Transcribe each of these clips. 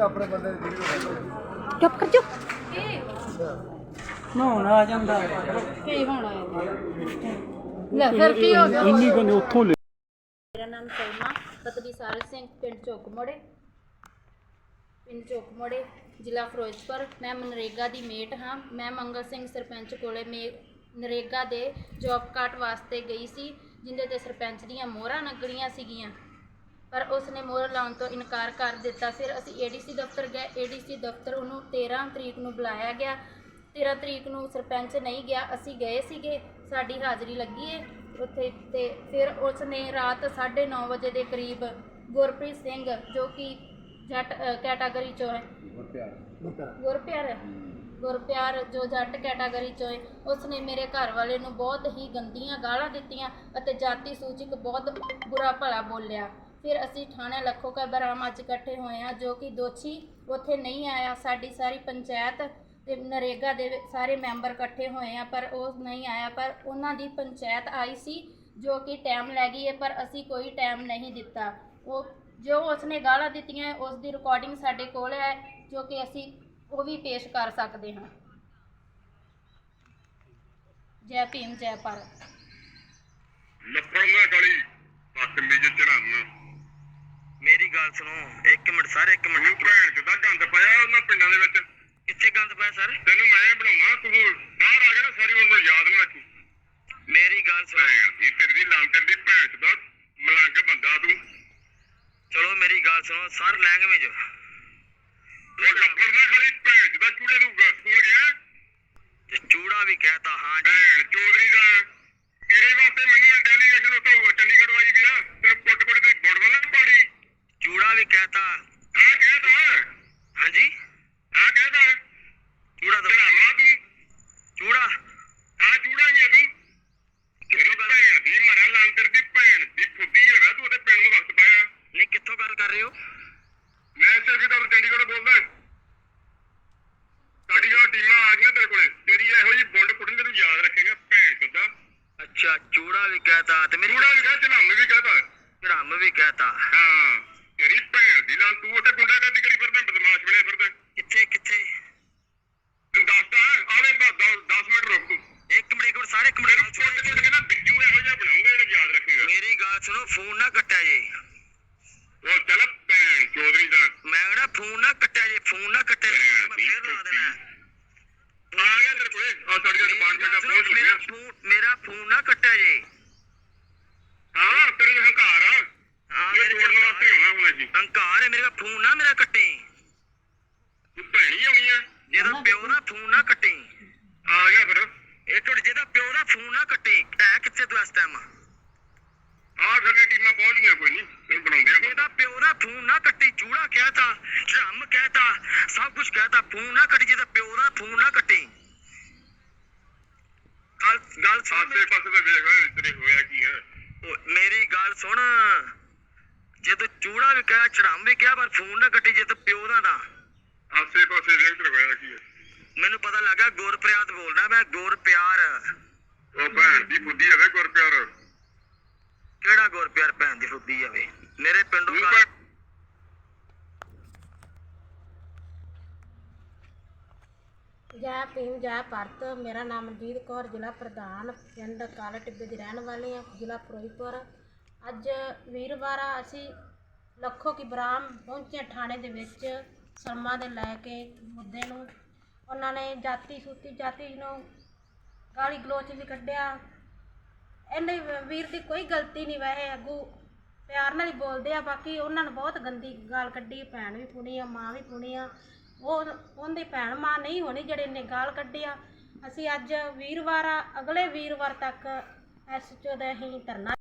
ਆਪਣੇ ਬੰਦੇ ਦੀ ਵੀਡੀਓ ਚੁੱਪ ਕਰ ਜੋ ਨਹਾਉਣ ਆ ਜਾਂਦਾ। ਕੀ ਹੋਣਾ ਲੈ ਫਿਰ ਕੀ ਹੋ ਗਿਆ? ਇੰਨੀ ਕਹਿੰਦੇ ਉੱਥੋਂ ਲੈ ਮੇਰਾ ਨਾਮ ਸਲਮਾ ਪਤਨੀ ਸਾਰਜ ਸਿੰਘ ਪਿੰਡ ਚੌਕਮੋੜੇ। ਪਿੰਡ ਚੌਕਮੋੜੇ ਜ਼ਿਲ੍ਹਾ ਫਿਰੋਜ਼ਪੁਰ। ਮੈਂ ਮਨਰੇਗਾ ਦੀ ਮੇਟ ਹਾਂ। ਮੈਂ ਮੰਗਲ ਸਿੰਘ ਸਰਪੰਚ ਕੋਲੇ ਮੇ ਨਰੇਗਾ ਦੇ ਜੌਬ ਕਾਰਡ ਵਾਸਤੇ ਗਈ ਸੀ, ਜਿੰਦੇ ਤੇ ਸਰਪੰਚ ਦੀਆਂ ਮੋਹਰਾਂ ਲੱਗਣੀਆਂ ਸੀਗੀਆਂ। ਪਰ ਉਸ ਨੇ ਮੋਹਰ ਲਾਉਣ ਤੋਂ ਇਨਕਾਰ ਕਰ ਦਿੱਤਾ। ਫਿਰ ਅਸੀਂ ਏਡੀਸੀ ਦਫ਼ਤਰ ਗਏ। ਏਡੀਸੀ ਦਫ਼ਤਰ ਉਹਨੂੰ 13 ਤਰੀਕ ਨੂੰ ਬੁਲਾਇਆ ਗਿਆ। 13 ਤਰੀਕ ਨੂੰ ਸਰਪੰਚ ਨਹੀਂ ਗਿਆ। ਅਸੀਂ ਗਏ ਸੀਗੇ। ਸਾਡੀ ਹਾਜ਼ਰੀ ਲੱਗੀ ਏ ਉੱਥੇ ਤੇ ਫਿਰ ਉਸ ਨੇ ਰਾਤ 9:30 ਵਜੇ ਦੇ ਕਰੀਬ ਗੁਰਪ੍ਰੀਤ ਸਿੰਘ, ਜੋ ਕਿ ਜੱਟ ਕੈਟਾਗਰੀ ਚੋਂ ਹੈ। ਗੁਰਪਿਆਰ। ਗੁਰਪਿਆਰ। ਜੋ ਜੱਟ ਕੈਟਾਗਰੀ ਚੋਂ ਹੈ ਉਸ ਨੇ ਮੇਰੇ ਘਰ ਵਾਲੇ ਨੂੰ ਬਹੁਤ ਹੀ ਗੰਦੀਆਂ ਗਾਲਾਂ ਦਿੱਤੀਆਂ ਅਤੇ ਜਾਤੀ ਸੂਚਕ ਬਹੁਤ ਬੁਰਾ ਭਲਾ ਬੋਲਿਆ। ਫਿਰ ਅਸੀਂ ਥਾਣੇ ਲੱਖੋਕਾ ਬਰਾਮ ਅੱਜ ਇਕੱਠੇ ਹੋਏ ਹਾਂ ਜੋ ਕਿ ਦੋਸ਼ੀ ਉੱਥੇ ਨਹੀਂ ਆਇਆ। ਸਾਡੀ ਸਾਰੀ ਪੰਚਾਇਤ ਤੇ ਨਰੇਗਾ ਦੇ ਸਾਰੇ ਮੈਂਬਰ ਇਕੱਠੇ ਹੋਏ ਆ ਪਰ ਉਹ ਨਹੀਂ ਆਇਆ। ਪਰ ਉਹਨਾਂ ਦੀ ਪੰਚਾਇਤ ਆਈ ਸੀ ਜੋ ਕਿ ਟਾਈਮ ਲੈ ਗਈ ਹੈ ਪਰ ਅਸੀਂ ਕੋਈ ਟਾਈਮ ਨਹੀਂ ਦਿੱਤਾ। ਉਹ ਜੋ ਉਸਨੇ ਗਾਲਾਂ ਦਿੱਤੀਆਂ ਉਸ ਦੀ ਰਿਕਾਰਡਿੰਗ ਸਾਡੇ ਕੋਲ ਹੈ ਜੋ ਕਿ ਅਸੀਂ ਉਹ ਵੀ ਪੇਸ਼ ਕਰ ਸਕਦੇ ਹਾਂ। ਜੈ ਭੀਮ ਜੈ ਭਾਰਤ। ਲੱਫੜ ਨਾ ਗਲੀ ਬਦਤਮੀਜ਼ ਚੜਾਉਣਾ ਮੇਰੀ ਗੱਲ ਸੁਣੋ ਇੱਕ ਮਿੰਟ ਸਰ ਇੱਕ ਤੂੰ ਮਿੰਟ ਭੈਣ ਚ ਦਾ ਗੰਦ ਪਾਇਆ ਉਹਨਾਂ ਪਿੰਡਾਂ ਦੇ ਵਿੱਚ। ਕਿੱਥੇ ਗੰਦ ਪਿਆ ਸਰ ਤੈਨੂੰ ਮੈਂ ਬਣਾਉਣਾ ਤੂੰ ਬਾਹਰ ਆ ਗਿਆ ਨਾ ਸਾਰੀ ਉਮਰ ਯਾਦ ਨਾ ਰੱਖੀ। ਮੇਰੀ ਗੱਲ ਸੁਣੋ। ਭੈਣ ਦੀ ਤੇਰੀ ਦੀ ਲਾਂਤਰ ਦੀ ਭੈਣ ਚ ਦਾ ਮਲੰਗ ਬੰਦਾ ਤੂੰ। ਚਲੋ ਮੇਰੀ ਗੱਲ ਸੁਣੋ ਸਰ ਲੈਂਗੁਏਜ ਉਹ ਲੱਫੜ ਨਾ ਖਾਲੀ ਭੈਣ ਚ ਦਾ ਚੂੜੇ ਨੂੰ ਗ- ਸਕੂਲ ਗਿਆ? ਤੇ ਚੂੜਾ ਵੀ ਕਹਿਤਾ ਹਾਂ ਜੀ। ਭੈਣ ਚੌਧਰੀ ਦਾ। ਤੇਰੇ ਵਾਸਤੇ ਮੈਨੂੰ ਡੈਲੀਗੇਸ਼ਨ ਉੱਥੋਂ ਚੰਡੀਗੜ੍ਹ ਵਾਈ ਵੀ ਆ ਤੈਨੂੰ ਕੁੱਟ ਕੁੱਟ ਕੇ ਬੋੜ ਬਣਾ ਪਾੜੀ ਚੂੜਾ ਵੀ ਕਹਿਤਾ ਆ ਕਹਿਦਾ ਹਾਂਜੀ ਆ ਕਹਿਦਾ ਚੂੜਾ ਦੋ ਚੜਾਮਾ ਤੂੰ ਚੂੜਾ ਆ ਚੂੜਾ ਹੀ ਆ ਤੂੰ ਤੇਰੀ ਭੈਣ ਦੀ ਮਰਾ ਲਾਂਤਰ ਦੀ ਭੈਣ ਦੀ ਫੁੱਦੀ ਹੈਗਾ ਤੂੰ ਉਹਦੇ ਪਿੰਡ ਨੂੰ ਵਕਤ ਪਾਇਆ ਨਹੀਂ ਕਿੱਥੋਂ ਗੱਲ ਕਰ ਰਹੇ ਹੋ ਮੈਂ ਸਿਰਫ ਤਾਂ ਚੰਡੀਗੜ੍ਹ ਬੋਲਦਾ ਸਾਡੀਆਂ ਟੀਮਾਂ ਆ ਗਈਆਂ ਤੇਰੇ ਕੋਲੇ ਤੇਰੀ ਇਹੋ ਜੀ ਬੁੰਡ ਕੁੱਟਣ ਤੈਨੂੰ ਯਾਦ ਰੱਖੇਗਾ ਭੈਣ ਚੋਦਾ ਅੱਛਾ ਚੂੜਾ ਵੀ ਕਹਿਤਾ ਤੇ ਮੇਰੀ ਚੂੜਾ ਵੀ ਕਹੇ ਚਲਾਮ ਵੀ ਕਹਤਾ ਚੜਾਮ ਵੀ ਕਹਿਤਾ ਹਾਂ ਤੇਰੀ ਭੈਣ ਦੀ ਲਾਂ ਤੂੰ ਉੱਥੇ ਗੁੰਡਾ ਕਰਦੀ ਕਰੀ ਫਿਰਦਾ ਬਦਮਾਸ਼ ਬਣਿਆ ਫਿਰਦਾ ਕਿੱਥੇ ਕਿੱਥੇ ਤੈਨੂੰ ਦੱਸਦਾ ਆਵੇ 10 ਮਿੰਟ ਰੁਕ ਤੂੰ ਇੱਕ ਮਿੰਟ ਇੱਕ ਮਿੰਟ ਸਾਰੇ ਇੱਕ ਮਿੰਟ ਤੈਨੂੰ ਗੱਲ ਛੋਟੇ ਸੁਣੋ। ਛੋਟੇ ਕੇ ਨਾ ਬਿੱਜੂ ਇਹੋ ਜਿਹਾ ਬਣਾਉਂਗਾ ਜਿਹੜਾ ਯਾਦ ਰੱਖੇਗਾ ਮੇਰੀ ਗੱਲ ਸੁਣੋ ਫੋਨ ਨਾ ਕੱਟਿਆ ਜੇ ਉਹ ਚੱਲ ਭੈਣ ਚੌਧਰੀ ਦਾ ਮੈਂ ਕਹਿੰਦਾ ਫੋਨ ਨਾ ਕੱਟਿਆ ਜੇ ਫੋਨ ਨਾ ਕੱਟਿਆ ਜੇ, ਭੈਣ ਮੈਂ ਦੀ ਫੇਰ ਲਾ ਦੇਣਾ ਆ ਗਿਆ ਤੇਰੇ ਕੋਲੇ ਆ ਸਾਡੀਆਂ ਡਿਪਾਰਟਮੈਂਟ ਆ ਪਹੁੰਚ ਮੇਰਾ ਗਈਆਂ ਫੋਨ ਮੇਰਾ ਫੋਨ ਨਾ ਕੱਟਿਆ ਜੇ ਹਾਂ ਤੇਰੇ ਹੰਕਾਰ ਆ ਹਾਂ ਇਹ ਮੇਰੇ ਤੋੜਨ ਵਾਸਤੇ ਹੋਣਾ ਹੁਣ ਜੀ ਹੰਕਾਰ ਹੈ ਮੇਰੇ ਫੋਨ ਨਾ ਮੇਰਾ ਕੱਟੀ। ਤੂੰ ਭੈਣੀ ਆਉਣੀ ਆ। ਜਿਹਦਾ ਪਿਓ ਨਾ ਫੋਨ ਨਾ ਕੱਟੀ। ਆ ਗਿਆ ਫਿਰ। ਇਹ ਤੁਹਾਡੇ ਜਿਹਦਾ ਪਿਓ ਦਾ ਫੋਨ ਨਾ ਕੱਟੀ। ਹੈ ਕਿੱਥੇ ਤੂੰ ਇਸ ਟਾਈਮ ਆ ਸਾਡੀਆਂ ਟੀਮਾਂ ਪਹੁੰਚ ਗਈਆਂ ਕੋਈ ਨਹੀਂ ਤੈਨੂੰ ਬਣਾਉਂਦੇ ਆ। ਜਿਹਦਾ ਪਿਓ ਦਾ ਫੋਨ ਨਾ ਕੱਟੀ ਚੂੜਾ ਕਹਿਤਾ ਝੰਮ ਕਹਿਤਾ ਸਭ ਕੁਝ ਕਹਿਤਾ ਫੋਨ ਨਾ ਕੱਟੀ ਜਿਹਦਾ ਪਿਓ ਦਾ ਫੋਨ ਨਾ ਕੱਟੀ। ਗੱਲ ਗੱਲ ਆਸੇ ਪਾਸੇ ਤੇ ਵੇਖ ਓਏ ਤੇਰੇ ਹੋਇਆ ਕੀ ਹੈ ਓ, ਮੇਰੀ ਗੱਲ ਸੁਣ। ਜੇ ਤੂੰ ਚੂੜਾ ਵੀ ਕਹਿਆ ਚੜਾਮ ਵੀ ਕਿਹਾ ਪਰ ਫੋਨ ਨਾ ਕੱਟੀ ਜੇ ਤੂੰ ਪਿਓ ਦਾ ਦਾ ਆਸੇ ਪਾਸੇ ਤੇਰੇ ਹੋਇਆ ਕੀ ਹੈ? ਮੈਨੂੰ ਪਤਾ ਲੱਗਾ ਗੁਰਪ੍ਰਿਆਤ ਬੋਲਦਾ ਮੈਂ ਗੁਰਪਿਆਰ। ਉਹ ਭੈਣ ਦੀ ਫੁੱਦੀ ਹੋਵੇ ਗੁਰ ਪਿਆਰ ਕਿਹੜਾ ਗੁਰਪਿਆਰ ਭੈਣ ਦੀ ਫੁੱਦੀ ਜਾਵੇ ਮੇਰੇ ਪਿੰਡੋਂ ਭੈਣ ਜੈ ਭੀਮ ਜੈ ਭਾਰਤ। ਮੇਰਾ ਨਾਮ ਮਨਜੀਤ ਕੌਰ ਜ਼ਿਲ੍ਹਾ ਪ੍ਰਧਾਨ। ਪਿੰਡ ਕਾਲਾ ਟਿੱਬੇ ਦੀ ਰਹਿਣ ਵਾਲੀ ਹਾਂ ਜ਼ਿਲ੍ਹਾ ਫਿਰੋਜ਼ਪੁਰ। ਅੱਜ ਵੀਰਵਾਰ ਆ, ਅਸੀਂ ਲੱਖੋ ਕੀ ਬਰਾਮ ਪਹੁੰਚੇ ਥਾਣੇ ਦੇ ਵਿੱਚ ਸ਼ਰਮਾ ਦੇ ਲੈ ਕੇ ਮੁੱਦੇ ਨੂੰ। ਉਹਨਾਂ ਨੇ ਜਾਤੀ ਸੂਤੀ, ਜਾਤੀ ਨੂੰ ਗਾਲੀ ਗਲੋਚ ਵੀ ਕੱਢਿਆ। ਇਹਨੇ ਵੀਰ ਦੀ ਕੋਈ ਗਲਤੀ ਨਹੀਂ, ਵੈਸੇ ਅੱਗੂ ਪਿਆਰ ਨਾਲ ਹੀ ਬੋਲਦੇ ਆ, ਬਾਕੀ ਉਹਨਾਂ ਨੇ ਬਹੁਤ ਗੰਦੀ ਗਾਲ ਕੱਢੀ, ਭੈਣ ਵੀ ਪੁਣੀ ਆ, ਮਾਂ ਵੀ ਪੁਣੀ ਆ। ਉਹ ਉਹਦੀ ਭੈਣ ਮਾਂ ਨਹੀਂ ਹੋਣੀ ਜਿਹੜੇ ਨੇ ਗਾਲ ਕੱਢੀ ਆ। ਅਸੀਂ ਅੱਜ ਵੀਰਵਾਰ ਅਗਲੇ ਵੀਰਵਾਰ ਤੱਕ ਐਸਐਚਓ ਦਾ ਹੀ ਧਰਨਾ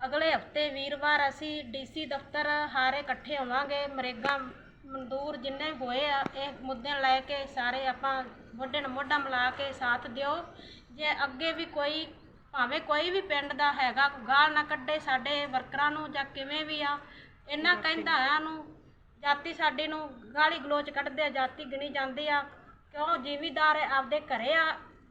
ਅਗਲੇ ਹਫ਼ਤੇ ਵੀਰਵਾਰ ਅਸੀਂ ਡੀਸੀ ਦਫ਼ਤਰ ਹਾਰੇ ਇਕੱਠੇ ਹੋਵਾਂਗੇ। ਮਰੇਗਾ ਮਜ਼ਦੂਰ ਜਿੰਨੇ ਹੋਏ ਆ ਇਹ ਮੁੱਦੇ ਲੈ ਕੇ ਸਾਰੇ ਆਪਾਂ ਮੋਢੇ ਨਾਲ ਮੋਢਾ ਮਿਲਾ ਕੇ ਸਾਥ ਦਿਓ। ਜੇ ਅੱਗੇ ਵੀ ਕੋਈ ਭਾਵੇਂ ਕੋਈ ਵੀ ਪਿੰਡ ਦਾ ਹੈਗਾ ਗਾਲ ਨਾ ਕੱਢੇ ਸਾਡੇ ਵਰਕਰਾਂ ਨੂੰ ਜਾਂ ਕਿਵੇਂ ਵੀ ਆ ਇਹਨਾਂ ਕਹਿੰਦਾ ਨੂੰ ਜਾਤੀ ਸਾਡੇ ਨੂੰ ਗਾਲੀ ਗਲੋਚ ਕੱਢਦੇ ਆ ਜਾਤੀ ਗਿਣੀ ਜਾਂਦੀ ਆ। ਕਿਉਂ? ਜ਼ਿਮੀਦਾਰ ਆਪਦੇ ਘਰੇ ਆ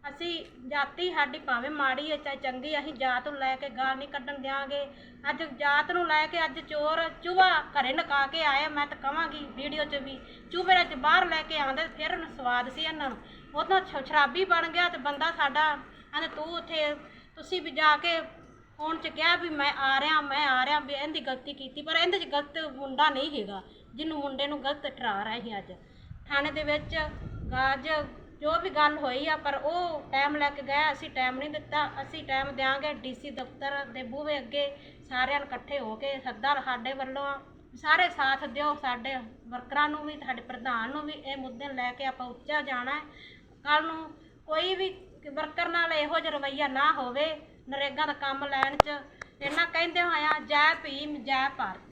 ਅਸੀਂ ਜਾਤੀ ਸਾਡੀ ਭਾਵੇਂ ਮਾੜੀ ਹੈ ਚਾਹੇ ਚੰਗੀ ਅਸੀਂ ਜਾਤ ਨੂੰ ਲੈ ਕੇ ਗਾਲ ਨਹੀਂ ਕੱਢਣ ਦਿਆਂਗੇ। ਅੱਜ ਜਾਤ ਨੂੰ ਲੈ ਕੇ ਅੱਜ ਚੋਰ ਚੂਹਾ ਘਰੇ ਨਕਾ ਕੇ ਆਇਆ, ਮੈਂ ਤਾਂ ਕਵਾਂਗੀ ਵੀਡੀਓ 'ਚ ਵੀ, ਚੂਹੇ ਚ ਬਾਹਰ ਲੈ ਕੇ ਆਉਂਦੇ, ਫਿਰ ਉਹਨੂੰ ਸਵਾਦ ਸੀ ਇਹਨਾਂ ਨੂੰ। ਉਹ ਤਾਂ ਸ਼ਰਾਬੀ ਬਣ ਗਿਆ ਤੇ ਬੰਦਾ ਸਾਡਾ ਕਹਿੰਦੇ, ਤੂੰ ਉੱਥੇ, ਤੁਸੀਂ ਵੀ ਜਾ ਕੇ ਫੋਨ 'ਚ ਕਿਹਾ ਵੀ ਮੈਂ ਆ ਰਿਹਾ, ਮੈਂ ਆ ਰਿਹਾ ਵੀ ਇਹਦੀ ਗਲਤੀ ਕੀਤੀ, ਪਰ ਇਹਦੇ 'ਚ ਗਲਤ ਮੁੰਡਾ ਨਹੀਂ ਹੈਗਾ, ਜਿਹਨੂੰ ਮੁੰਡੇ ਨੂੰ ਗਲਤ ਠਰਾ ਰਿਹਾ ਸੀ ਅੱਜ। ਥਾਣੇ ਦੇ ਵਿੱਚ ਗਾਜ ਜੋ ਵੀ ਗੱਲ ਹੋਈ ਆ, ਪਰ ਉਹ ਟਾਈਮ ਲੈ ਕੇ ਗਿਆ ਅਸੀਂ ਟਾਈਮ ਨਹੀਂ ਦਿੱਤਾ। ਅਸੀਂ ਟਾਈਮ ਦਿਆਂਗੇ ਡੀਸੀ ਦਫ਼ਤਰ ਦੇ ਬੂਹੇ ਅੱਗੇ, ਸਾਰਿਆਂ ਨੂੰ ਇਕੱਠੇ ਹੋ ਕੇ ਸੱਦਾ ਸਾਡੇ ਵੱਲੋਂ ਆ। ਸਾਰੇ ਸਾਥ ਦਿਓ, ਸਾਡੇ ਵਰਕਰਾਂ ਨੂੰ ਵੀ, ਸਾਡੇ ਪ੍ਰਧਾਨ ਨੂੰ ਵੀ, ਇਹ ਮੁੱਦੇ ਲੈ ਕੇ ਆਪਾਂ ਉੱਚਾ ਜਾਣਾ ਹੈ। ਕੱਲ ਨੂੰ ਕੋਈ ਵੀ ਵਰਕਰ ਨਾਲ ਇਹੋ ਜਿਹਾ ਰਵੱਈਆ ਨਾ ਹੋਵੇ, ਨਰੇਗਾ ਦਾ ਕੰਮ ਲੈਣ 'ਚ ਇਹਨਾਂ ਕਹਿੰਦੇ ਹੋਇਆ ਜੈ ਭੀਮ, ਜੈ ਭਾਰਤ।